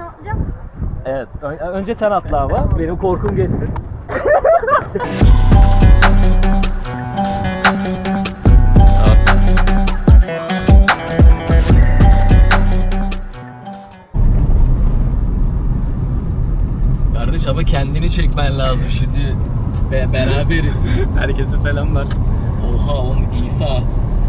Sen atlayacak mısın? Evet. Ö- önce sen atla ama. Benim korkum geçsin. Kardeş ama kendini çekmen lazım şimdi. Be- beraberiz. Herkese selamlar. Oha oğlum İsa.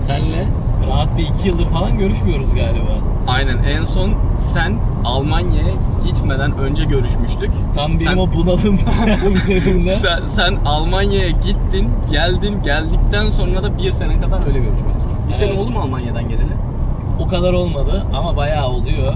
Senle rahat bir iki yıldır falan görüşmüyoruz galiba. Aynen en son sen Almanya'ya gitmeden önce görüşmüştük. Tam benim Sen- o bunalım. Sen, sen Almanya'ya gittin, geldin, geldikten sonra da bir sene kadar öyle görüşmedik. Bir sene Evet. oldu mu Almanya'dan geleli? O kadar olmadı ama bayağı oluyor.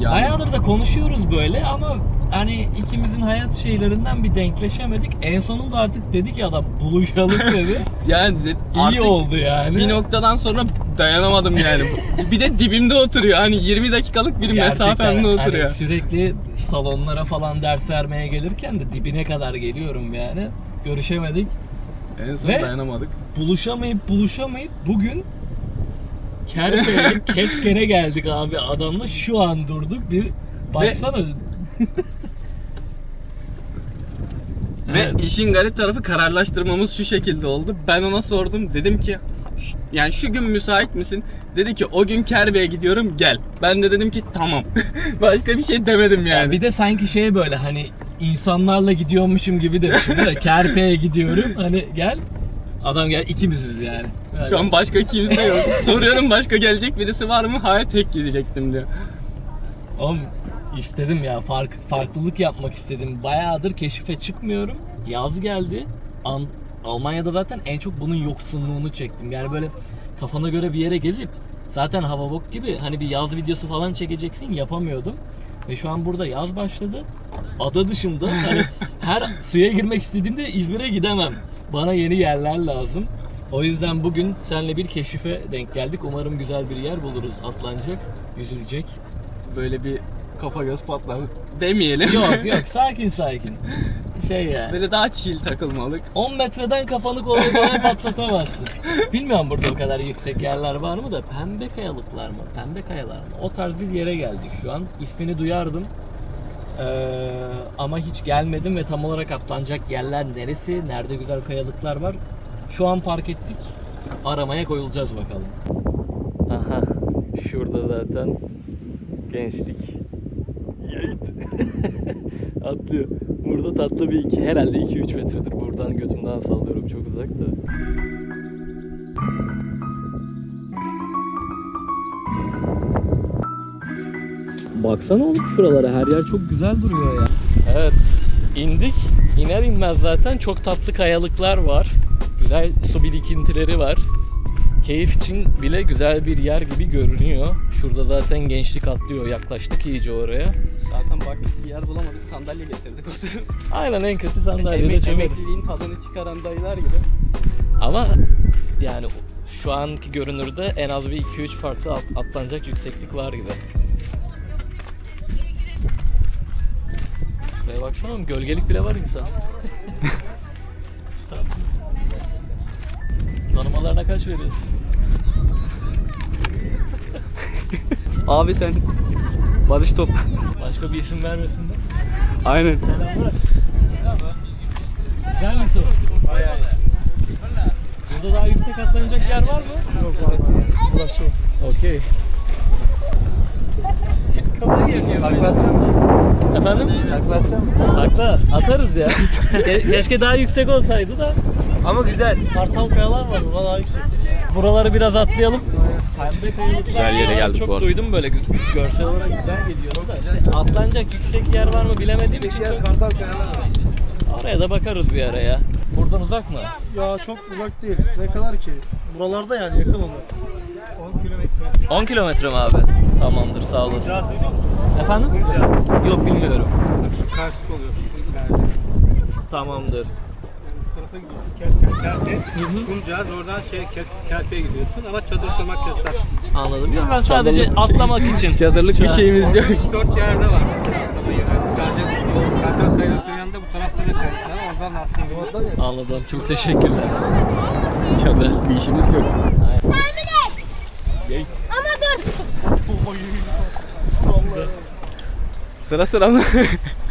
Yani Bayağıdır da konuşuyoruz böyle ama hani ikimizin hayat şeylerinden bir denkleşemedik. En sonunda artık dedi ki adam buluşalım dedi. yani de- İyi oldu yani. bir noktadan sonra dayanamadım yani. bir de dibimde oturuyor. Hani 20 dakikalık bir Gerçekten mesafemde hani oturuyor. sürekli salonlara falan ders vermeye gelirken de dibine kadar geliyorum yani. Görüşemedik. En son Ve- dayanamadık. Buluşamayıp buluşamayıp bugün Kerpe'ye Kefken'e geldik abi adamla şu an durduk bir baksana. Evet. Ve işin garip tarafı kararlaştırmamız şu şekilde oldu. Ben ona sordum. Dedim ki yani şu gün müsait misin? Dedi ki o gün Kerbe'ye gidiyorum gel. Ben de dedim ki tamam. Başka bir şey demedim yani. Yani bir de sanki şey böyle hani insanlarla gidiyormuşum gibi mi? Kerpe'ye gidiyorum hani gel. Adam gel ikimiziz yani. Yani Şu an başka kimse yok. Soruyorum başka gelecek birisi var mı? Hayır tek gidecektim diyor. Oğlum istedim ya fark, farklılık yapmak istedim. Bayağıdır keşife çıkmıyorum. Yaz geldi. An- Almanya'da zaten en çok bunun yoksunluğunu çektim. Yani böyle kafana göre bir yere gezip zaten hava bok gibi hani bir yaz videosu falan çekeceksin yapamıyordum. Ve şu an burada yaz başladı. Ada dışında hani her suya girmek istediğimde İzmir'e gidemem. Bana yeni yerler lazım. O yüzden bugün seninle bir keşife denk geldik. Umarım güzel bir yer buluruz. Atlanacak, yüzülecek. Böyle bir kafa göz patladı. Demeyelim. Yok yok sakin sakin. Şey ya. Böyle daha chill takılmalık. 10 metreden kafanı kolay kolay patlatamazsın. Bilmiyorum burada o kadar yüksek yerler var mı da pembe kayalıklar mı? Pembe kayalar mı? O tarz bir yere geldik şu an. İsmini duyardım. Ee, ama hiç gelmedim ve tam olarak atlanacak yerler neresi? Nerede güzel kayalıklar var? Şu an park ettik. Aramaya koyulacağız bakalım. Aha. Şurada zaten gençlik. Yiğit. Atlıyor. Burada tatlı bir iki, herhalde 2-3 metredir. Buradan götümden sallıyorum çok uzakta. Baksana oğlum şuralara her yer çok güzel duruyor ya. Evet indik. İner inmez zaten çok tatlı kayalıklar var. Güzel su birikintileri var. Keyif için bile güzel bir yer gibi görünüyor. Şurada zaten gençlik atlıyor. Yaklaştık iyice oraya. Zaten baktık bir yer bulamadık. Sandalye getirdik oturup. Aynen en kötü sandalyede Emek, çömeriz. emekliliğin tadını çıkaran dayılar gibi. Ama yani şu anki görünürde en az bir 2-3 farklı at- atlanacak yükseklik var gibi. Şuraya baksana oğlum, gölgelik bile var insan. Tanımalarına kaç veriyorsun? Abi sen Barış Top. Başka bir isim vermesin de. Aynen. Selamlar. Güzel mi su? Bayağı Burada daha yüksek atlanacak yer var mı? Yok var. Burası. Okey. Takla atacağım Efendim? Takla atacağım. Takla atarız ya. Ke- Keşke daha yüksek olsaydı da. Ama güzel. Kartal kayalar var burada daha yüksek. Buraları biraz atlayalım. Pembe kayalıklar. Güzel yere geldik Çok bu arada. duydum böyle görsel olarak güzel geliyor da. işte atlanacak yüksek yer var mı bilemediğim için çok... Oraya da bakarız bir ara ya. Buradan uzak mı? Ya çok uzak değiliz. Ne kadar ki? Buralarda yani yakın olur. 10 kilometre. 10 kilometre mi abi? Tamamdır sağ olasın. Efendim? Yok bilmiyorum. Karşısı oluyor. Tamamdır. Bu tarafa gidiyorsun. Kerpe, Kerpe, Kumcağız. Oradan şey Ker- Kerpe'ye gidiyorsun ama çadır kurmak yasak. Anladım. Yok ben sadece atlamak için. Çadırlık bir şeyimiz yok. 3-4 yerde var mesela atlamayı. Yani sadece o Kartal yanında bu tarafta da kayalıklar var. Oradan da atlayabiliyorsun. Anladım. Çok teşekkürler. Çadır bir işimiz yok. Ama dur. Sıra sıra mı?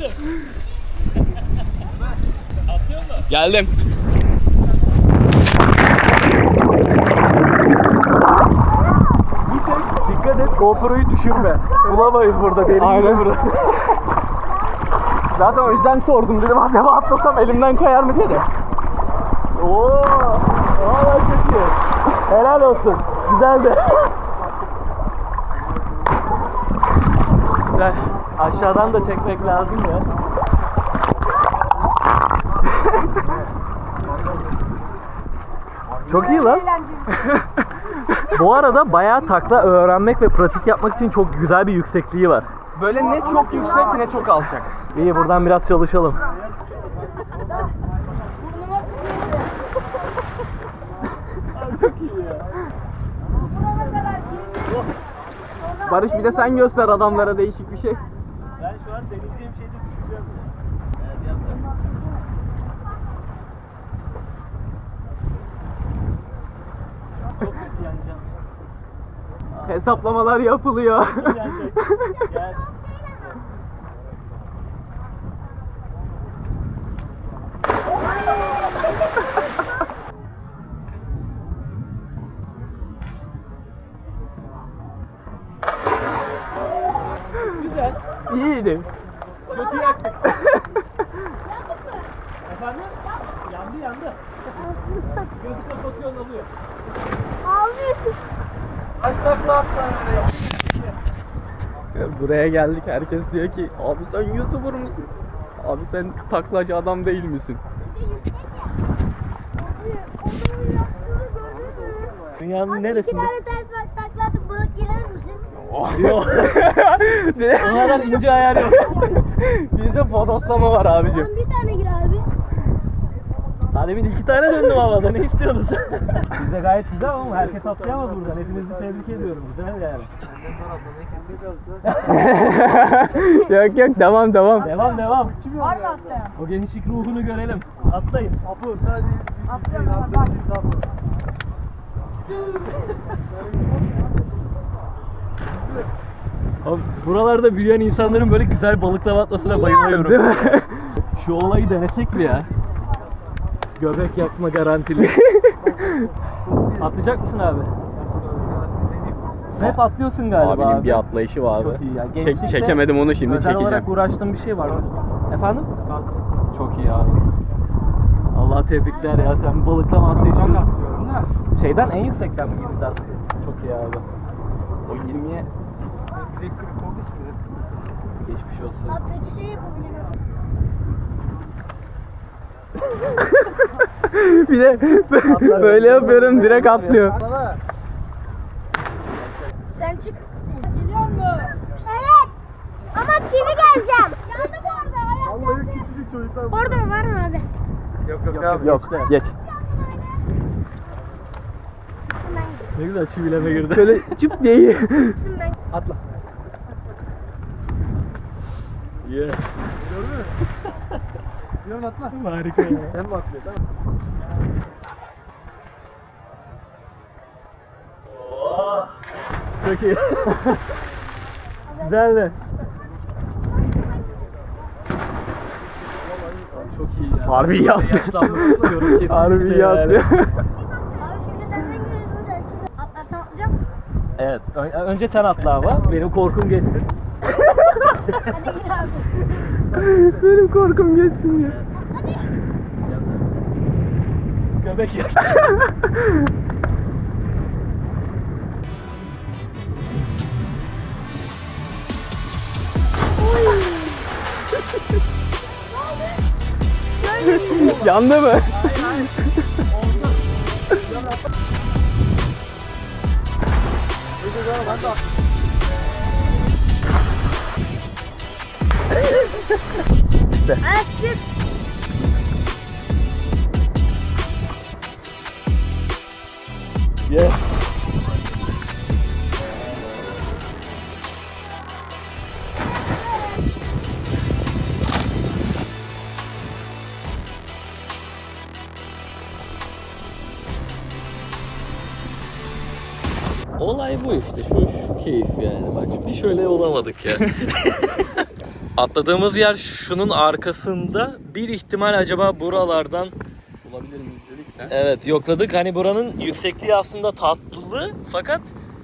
İyi misin? Geldim. Dikkat et GoPro'yu düşürme. Bulamayız burada derin Aynen. burası. Zaten o yüzden sordum dedim acaba atlasam elimden kayar mı diye de. Oo! Valla çok iyi. Helal olsun. Güzeldi. Güzel. Aşağıdan da çekmek lazım ya. Çok iyi lan. Bu arada bayağı takla öğrenmek ve pratik yapmak için çok güzel bir yüksekliği var. Böyle ne çok yüksek ne çok alçak. İyi buradan biraz çalışalım. Barış bir de sen göster adamlara değişik bir şey. Ben şu an deneyeceğim şeyde düşeceğim Çok kötü yanacağım. Hesaplamalar yapılıyor. Gel. Güzel. İyiydi. Kötü yaktık. Efendim? Yandı yandı. Gözü kapatıyorsun alıyor. Abi. Kaç takla attın Buraya geldik herkes diyor ki abi sen youtuber musun? Abi sen taklacı adam değil misin? Dünyanın İki neresinde? tane ters bak balık girer misin? Yok. Direkt- O kadar ince ayar yok. Bizde bodoslama var abicim. Bir tane gir abi. Daha demin iki tane döndüm havada. Ne istiyordun sen? Bize gayet güzel ama herkes atlayamaz buradan. Hepinizi tebrik ediyorum. Güzel yani. Yok yok devam devam. Devam devam. Var mı atlayan? O gençlik ruhunu görelim. Atlayın. Apo sadece Abi buralarda büyüyen insanların böyle güzel balıklama atmasına bayılıyorum. Değil mi? Şu olayı denesek mi ya? Göbek yakma garantili. Atlayacak mısın abi? Hep atlıyorsun galiba Abinin abi. bir atlayışı vardı. Çok iyi ya. Çek- çekemedim onu şimdi özel çekeceğim. olarak uğraştığın bir şey var mı? Efendim? Çok iyi abi. Allah tebrikler ya sen balıklama atlayışını. Şeyden en yüksekten mi girdin? Çok iyi abi. O 20'ye Geçmiş olsun. Abi peki şey yapabilir miyim? bir de böyle yapıyorum direkt atlıyor. Sen çık. Geliyor mu? Evet. Ama çivi geleceğim. Geldi bu arada. Ayak geldi. Orada mı var mı abi? Yok yok abi. Yok geç. Ben Ne güzel çivileme girdi. Şöyle çıp diye iyi. Atla. Yeah. Diyorum atla. Harika ya. Sen mi atlıyorsun? Tamam. Çok iyi. Güzeldi. Çok iyi ya. Harbi atlıyor. Yaşlanmak istiyorum kesinlikle. Harbi atlayacağım. Evet. Ö- önce sen atla ama. Benim korkum geçsin. Hadi gir abi. Benim korkum geçsin ya. Göbek yak. Yandı mı? Çık. Yeah. Şöyle olamadık ya. Atladığımız yer şunun arkasında. Bir ihtimal acaba buralardan Olabilir miyiz dedik de. Evet yokladık. Hani buranın yüksekliği aslında tatlı fakat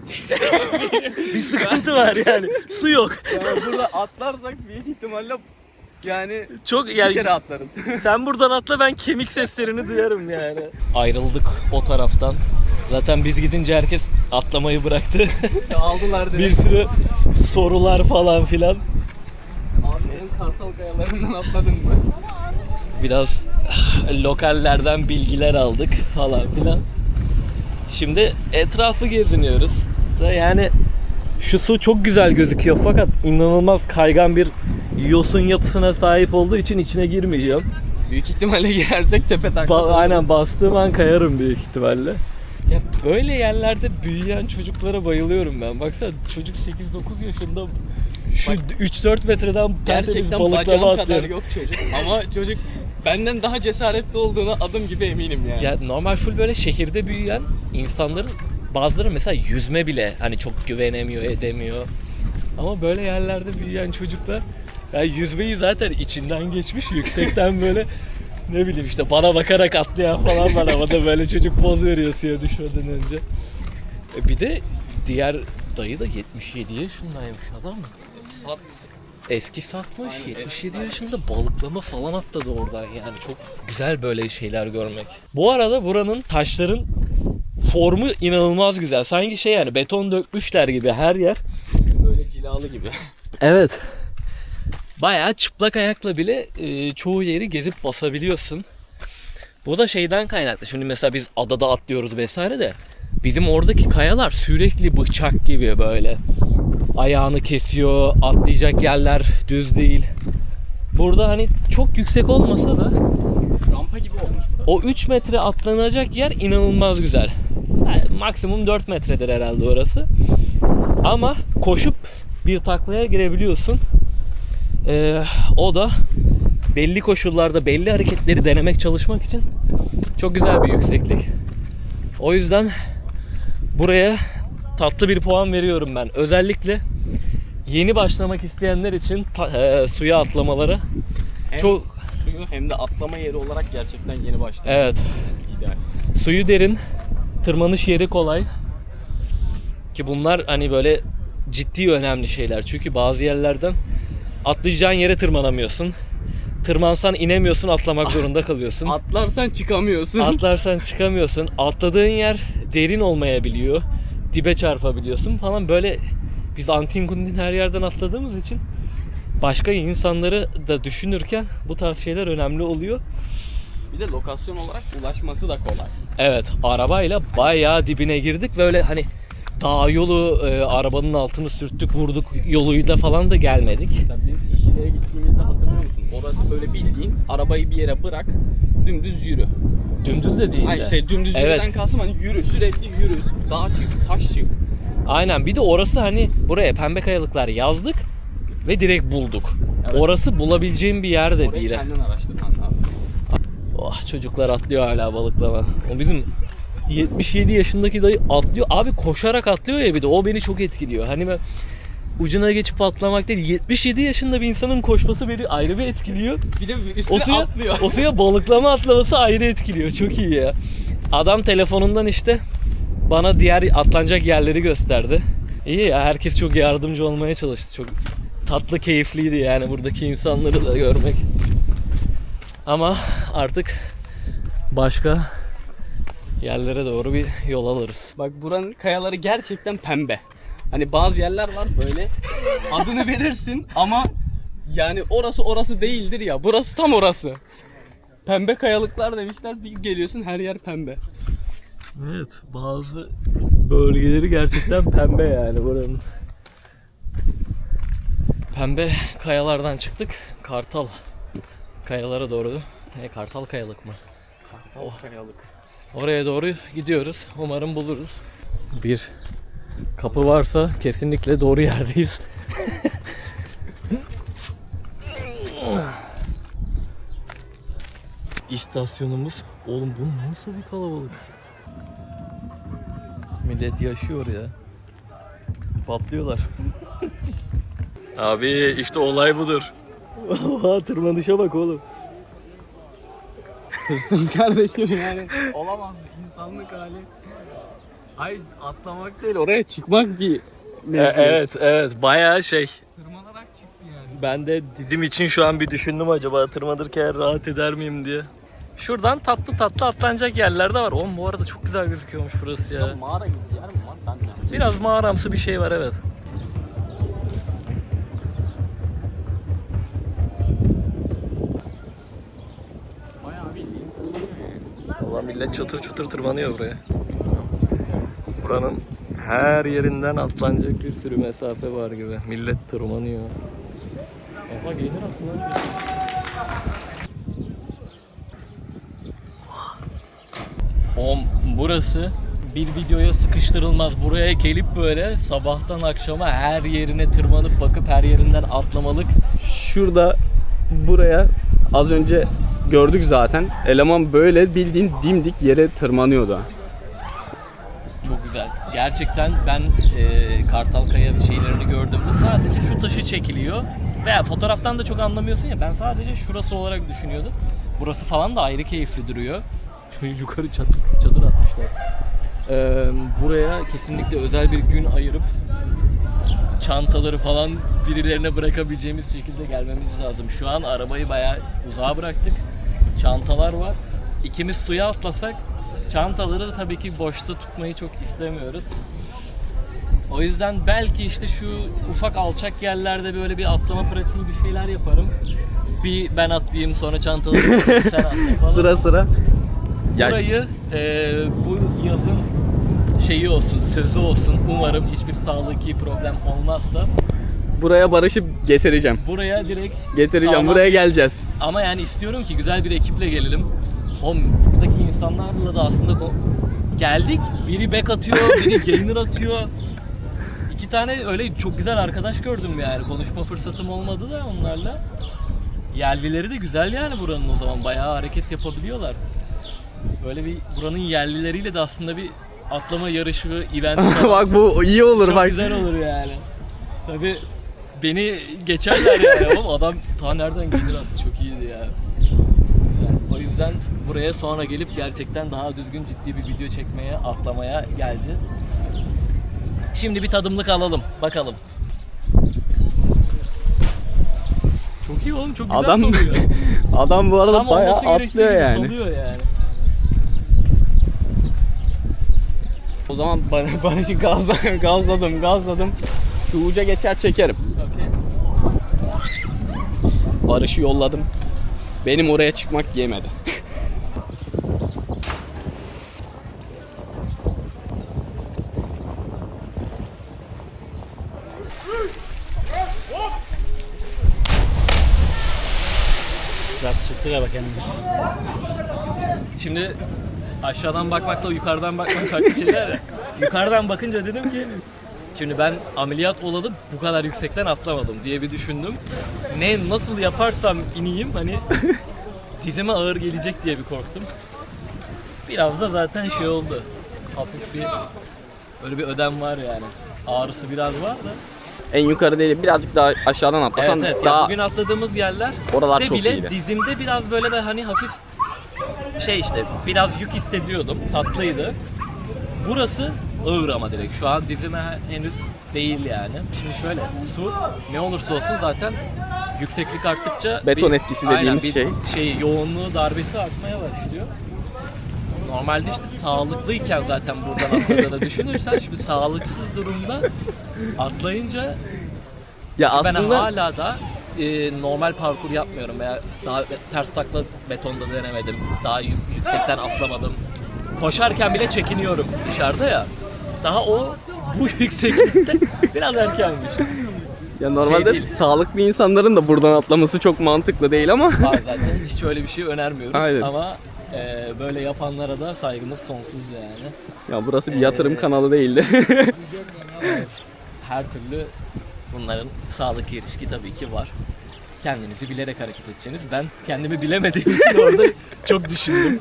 bir sıkıntı var yani. Su yok. Yani burada atlarsak büyük ihtimalle yani Çok bir yani kere atlarız. sen buradan atla ben kemik seslerini duyarım yani. Ayrıldık o taraftan. Zaten biz gidince herkes atlamayı bıraktı. Aldılar bir direkt. sürü sorular falan filan. Abi senin kartal kayalarından atladın mı? Biraz lokallerden bilgiler aldık falan filan. Şimdi etrafı geziniyoruz. Da yani şu su çok güzel gözüküyor fakat inanılmaz kaygan bir yosun yapısına sahip olduğu için içine girmeyeceğim. Büyük ihtimalle girersek tepe taklak. Ba- aynen bastığım an kayarım büyük ihtimalle. Ya böyle yerlerde büyüyen çocuklara bayılıyorum ben. Baksana çocuk 8-9 yaşında şu 3-4 metreden tertemiz Gerçekten balıklama bacağım kadar atlıyor. yok çocuk. Ama çocuk benden daha cesaretli olduğunu adım gibi eminim yani. Ya normal full böyle şehirde büyüyen insanların bazıları mesela yüzme bile hani çok güvenemiyor, edemiyor. Ama böyle yerlerde büyüyen çocuklar ya yüzmeyi zaten içinden geçmiş yüksekten böyle ne bileyim işte bana bakarak atlayan falan var havada böyle çocuk poz veriyor suya düşmeden önce. E bir de diğer dayı da 77 yaşındaymış adam. Sat. Eski satmış. Aynen, 77 eski yaşında balıklama falan atladı oradan yani. Çok güzel böyle şeyler görmek. Bu arada buranın taşların formu inanılmaz güzel. Sanki şey yani beton dökmüşler gibi her yer. Böyle cilalı gibi. Evet. Bayağı çıplak ayakla bile e, çoğu yeri gezip basabiliyorsun. Bu da şeyden kaynaklı. Şimdi mesela biz adada atlıyoruz vesaire de bizim oradaki kayalar sürekli bıçak gibi böyle. Ayağını kesiyor, atlayacak yerler düz değil. Burada hani çok yüksek olmasa da Rampa gibi olmuş o 3 metre atlanacak yer inanılmaz güzel. Yani maksimum 4 metredir herhalde orası. Ama koşup bir taklaya girebiliyorsun. Ee, o da belli koşullarda belli hareketleri denemek çalışmak için çok güzel bir yükseklik. O yüzden buraya tatlı bir puan veriyorum ben. Özellikle yeni başlamak isteyenler için ta- e, suya atlamaları Hem çok suyu hem de atlama yeri olarak gerçekten yeni başladı. evet İdeal. Suyu derin, tırmanış yeri kolay. Ki bunlar hani böyle ciddi önemli şeyler. Çünkü bazı yerlerden atlayacağın yere tırmanamıyorsun. Tırmansan inemiyorsun, atlamak zorunda kalıyorsun. Atlarsan çıkamıyorsun. Atlarsan çıkamıyorsun. Atladığın yer derin olmayabiliyor. Dibe çarpabiliyorsun falan böyle biz antin kuntin her yerden atladığımız için başka insanları da düşünürken bu tarz şeyler önemli oluyor. Bir de lokasyon olarak ulaşması da kolay. Evet arabayla bayağı dibine girdik ve öyle hani dağ yolu e, arabanın altını sürttük vurduk yoluyla falan da gelmedik. Mesela biz Şile'ye gittiğimizde hatırlıyor musun? Orası böyle bildiğin arabayı bir yere bırak dümdüz yürü. Dümdüz de değil. De. işte dümdüz Evet. yürüden kalsın hani yürü sürekli yürü. Dağ çık, taş çık. Aynen bir de orası hani buraya pembe kayalıklar yazdık ve direkt bulduk. Evet. Orası bulabileceğim bir yer de Orayı değil. kendin araştırman lazım. Oh çocuklar atlıyor hala balıklama. O bizim 77 yaşındaki dayı atlıyor. Abi koşarak atlıyor ya bir de o beni çok etkiliyor. Hani ben ucuna geçip atlamak değil 77 yaşında bir insanın koşması beni ayrı bir etkiliyor. Bir de üstüne O suya, atlıyor. o suya balıklama atlaması ayrı etkiliyor. Çok iyi ya. Adam telefonundan işte bana diğer atlanacak yerleri gösterdi. İyi ya herkes çok yardımcı olmaya çalıştı. Çok tatlı, keyifliydi yani buradaki insanları da görmek. Ama artık başka yerlere doğru bir yol alırız. Bak buranın kayaları gerçekten pembe. Hani bazı yerler var böyle adını verirsin ama yani orası orası değildir ya. Burası tam orası. Pembe kayalıklar demişler. Bir geliyorsun her yer pembe. Evet, bazı bölgeleri gerçekten pembe yani buranın. Pembe kayalardan çıktık. Kartal kayalara doğru. Ne Kartal kayalık mı? Kartal kayalık. Oraya doğru gidiyoruz. Umarım buluruz. Bir kapı varsa kesinlikle doğru yerdeyiz. İstasyonumuz. Oğlum bu nasıl bir kalabalık? Millet yaşıyor ya. Patlıyorlar. Abi işte olay budur. Oha tırmanışa bak oğlum. Tırstım kardeşim yani. Olamaz bir insanlık hali. Ay atlamak değil oraya çıkmak bir E, evet evet bayağı şey. Tırmanarak çıktı yani. Ben de dizim için şu an bir düşündüm acaba tırmanırken rahat eder miyim diye. Şuradan tatlı tatlı atlanacak yerler de var. Oğlum bu arada çok güzel gözüküyormuş burası ya. Mağara gibi bir yer mi var? Ben de. Biraz mağaramsı bir şey var evet. Bayağı bildiğin Valla millet çatır çutur tırmanıyor buraya. Buranın her yerinden atlanacak bir sürü mesafe var gibi. Millet tırmanıyor. Aha gelir attılar. Oğlum burası bir videoya sıkıştırılmaz. Buraya gelip böyle sabahtan akşama her yerine tırmanıp bakıp her yerinden atlamalık. Şurada buraya az önce gördük zaten. Eleman böyle bildiğin dimdik yere tırmanıyordu. Çok güzel. Gerçekten ben e, Kartalkaya şeylerini gördüğümde sadece şu taşı çekiliyor. Veya fotoğraftan da çok anlamıyorsun ya. Ben sadece şurası olarak düşünüyordum. Burası falan da ayrı keyifli duruyor. Şu yukarı çadır, çadır atmışlar. E, buraya kesinlikle özel bir gün ayırıp çantaları falan birilerine bırakabileceğimiz şekilde gelmemiz lazım. Şu an arabayı bayağı uzağa bıraktık. Çantalar var. İkimiz suya atlasak çantaları tabii ki boşta tutmayı çok istemiyoruz. O yüzden belki işte şu ufak alçak yerlerde böyle bir atlama pratiği bir şeyler yaparım. Bir ben atlayayım sonra çantaları sen atla falan. Sıra sıra. Burayı e, bu yazın şeyi olsun, sözü olsun. Umarım hiçbir sağlıki problem olmazsa buraya Barış'ı getireceğim. buraya direkt Getireceğim. sağlam- Buraya geleceğiz. Ama yani istiyorum ki güzel bir ekiple gelelim. O buradaki insanlarla da aslında ko- geldik. Biri back atıyor, biri gainer atıyor. İki tane öyle çok güzel arkadaş gördüm yani. Konuşma fırsatım olmadı da onlarla. Yerlileri de güzel yani buranın o zaman. Bayağı hareket yapabiliyorlar. Böyle bir buranın yerlileriyle de aslında bir atlama yarışı, event bak bu iyi olur çok bak. güzel olur yani. Tabi beni geçerler yani oğlum adam ta nereden gelir attı çok iyiydi ya. Güzel. O yüzden buraya sonra gelip gerçekten daha düzgün ciddi bir video çekmeye, atlamaya geldi. Şimdi bir tadımlık alalım. Bakalım. Çok iyi oğlum çok güzel Adam soluyor. adam bu arada Tam bayağı olması gerektiği atlıyor gibi yani. soluyor yani. O zaman Bar- gazladım, gazladım, gazladım. Şu uca geçer çekerim. Barış'ı yolladım. Benim oraya çıkmak yemedi. Biraz çıktı galiba kendini. Şimdi aşağıdan bakmakla yukarıdan bakmak farklı şeyler. Yukarıdan bakınca dedim ki şimdi ben ameliyat olalı bu kadar yüksekten atlamadım diye bir düşündüm. Ne nasıl yaparsam ineyim hani dizime ağır gelecek diye bir korktum. Biraz da zaten şey oldu. Hafif bir öyle bir ödem var yani. Ağrısı biraz var da. En yukarı değil, birazcık daha aşağıdan atlasan Evet evet. Ya daha bugün atladığımız yerler oralar de çok bile iyiydi. dizimde biraz böyle ben hani hafif şey işte biraz yük hissediyordum. Tatlıydı. Burası ağır ama direkt. Şu an dizime henüz değil yani. Şimdi şöyle su ne olursa olsun zaten yükseklik arttıkça Beton etkisi aynen, dediğimiz bir şey. şey yoğunluğu darbesi artmaya başlıyor. Normalde işte sağlıklıyken zaten buradan atladığını düşünürsen şimdi sağlıksız durumda atlayınca Ya ben aslında hala da e, normal parkur yapmıyorum veya daha ters takla betonda denemedim. Daha yük- yüksekten atlamadım. Koşarken bile çekiniyorum dışarıda ya. Daha o bu yükseklikte biraz erkenmiş. Ya normalde şey değil. sağlıklı insanların da buradan atlaması çok mantıklı değil ama Var zaten hiç öyle bir şey önermiyoruz Aynen. ama e, böyle yapanlara da saygımız sonsuz yani. ya burası bir yatırım Ee, kanalı değildi. Evet. Her türlü bunların sağlık riski tabii ki var. Kendinizi bilerek hareket edeceksiniz. Ben kendimi bilemediğim için orada çok düşündüm.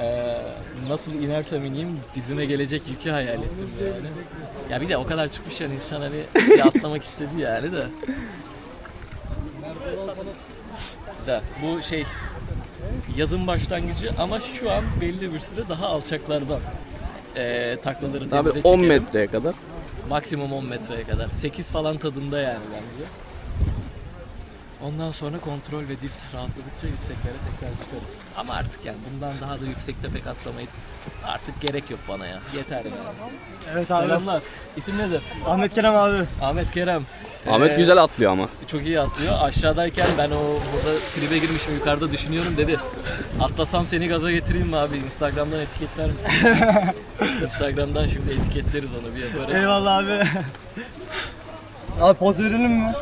Ee, nasıl inersem ineyim dizime gelecek yükü hayal ettim yani. Ya bir de o kadar çıkmışken insan hani bir atlamak istedi yani de. Güzel. Bu şey yazın başlangıcı ama şu an belli bir süre daha alçaklardan eee taklaları Tabii temize 10 çekelim. metreye kadar. Maksimum 10 metreye kadar. 8 falan tadında yani bence. Ondan sonra kontrol ve diz rahatladıkça yükseklere tekrar çıkarız. Ama artık yani bundan daha da yüksekte pek atlamayı artık gerek yok bana ya. Yeter yani. Evet abi. Selamlar. İsim nedir? Ahmet Kerem abi. Ahmet Kerem. Ahmet Ee, güzel atlıyor ama. Çok iyi atlıyor. Aşağıdayken ben o burada tribe girmişim yukarıda düşünüyorum dedi. Atlasam seni gaza getireyim mi abi? Instagram'dan etiketler misin? Instagram'dan şimdi etiketleriz onu bir yaparız. Eyvallah abi. abi poz verelim mi?